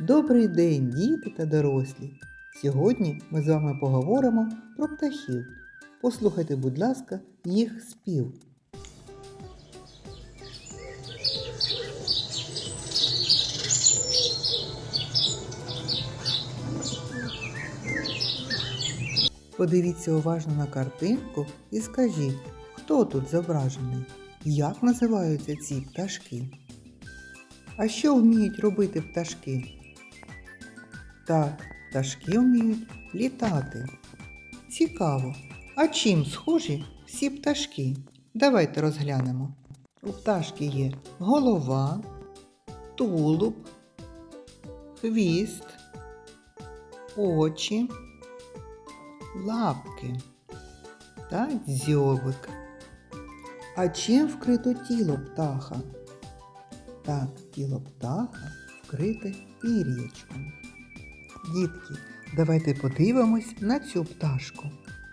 Добрий день, діти та дорослі! Сьогодні ми з вами поговоримо про птахів. Послухайте, будь ласка, їх спів. Подивіться уважно на картинку і скажіть, хто тут зображений? Як називаються ці пташки? А що вміють робити пташки? Так, пташки вміють літати. Цікаво. А чим схожі всі пташки? Давайте розглянемо. У пташки є голова, тулуб, хвіст, очі, лапки та дзьобик. А чим вкрито тіло птаха? Так, тіло птаха вкрите пір'ячком. Дітки, давайте подивимось на цю пташку.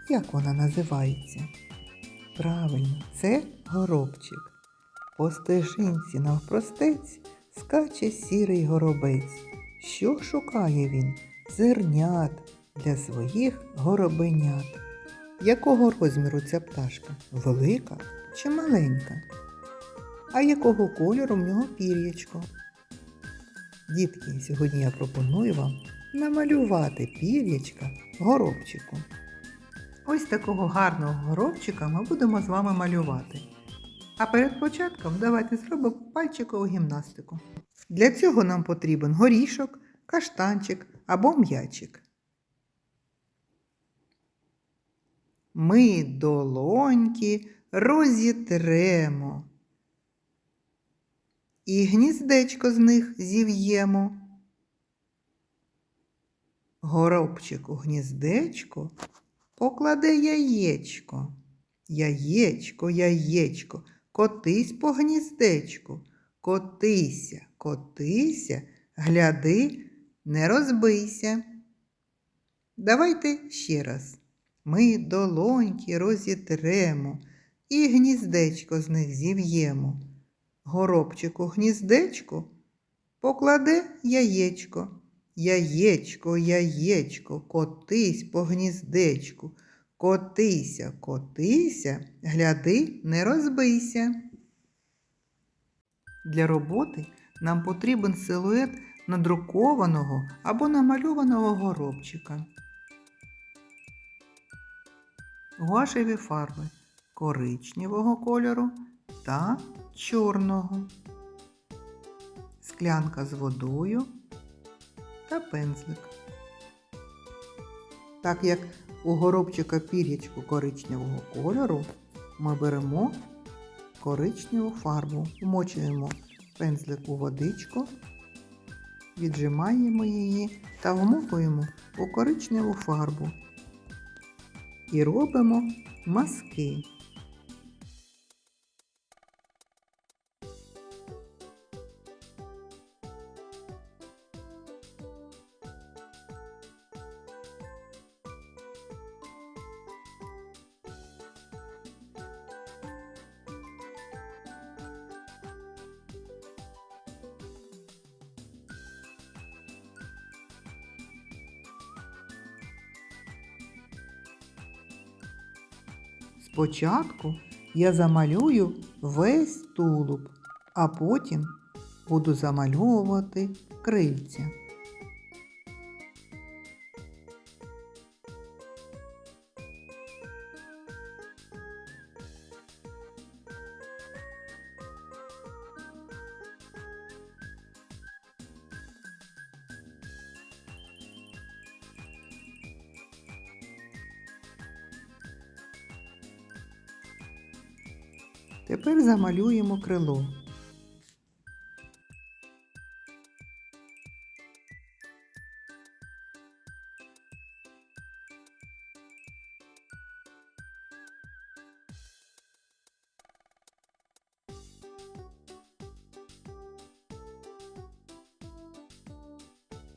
Як вона називається? Правильно, це горобчик. По стежинці навпростець скаче сірий горобець. Що шукає він? Зернят для своїх горобенят. Якого розміру ця пташка? Велика чи маленька? А якого кольору в нього пір'ячко? Дітки, сьогодні я пропоную вам намалювати пір'ячка горобчику. Ось такого гарного горобчика ми будемо з вами малювати. А перед початком давайте зробимо пальчикову гімнастику. Для цього нам потрібен горішок, каштанчик або м'ячик. Ми долоньки розітремо. І гніздечко з них зів'ємо. Горобчик у гніздечко покладе яєчко. Яєчко, яєчко, котись по гніздечку. Котися, котися, гляди, не розбийся. Давайте ще раз. Ми долоньки розітремо і гніздечко з них зів'ємо. Горобчику гніздечку покладе яєчко. Яєчко, яєчко, котись по гніздечку. Котися, котися, гляди, не розбийся. Для роботи нам потрібен силует надрукованого або намальованого горобчика. Гуашеві фарби коричневого кольору та чорного. Склянка з водою та пензлик. Так як у горобчика пір'ячку коричневого кольору, ми беремо коричневу фарбу, вмочуємо пензлик у водичку, віджимаємо її та вмокуємо у коричневу фарбу і робимо мазки. Спочатку я замалюю весь тулуб, а потім буду замальовувати крильця. Тепер замалюємо крило.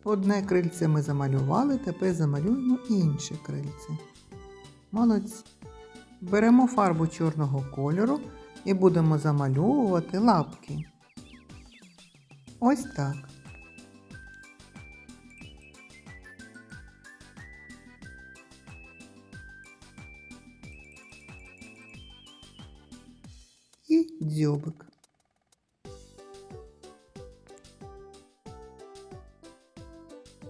Одне крильце ми замалювали, тепер замалюємо інше крильце. Молодці. Беремо фарбу чорного кольору і будемо замальовувати лапки. Ось так. І дзьобик.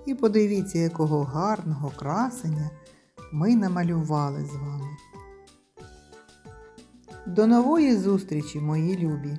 І подивіться, якого гарного красення ми намалювали з вами. До нової зустрічі, мої любі!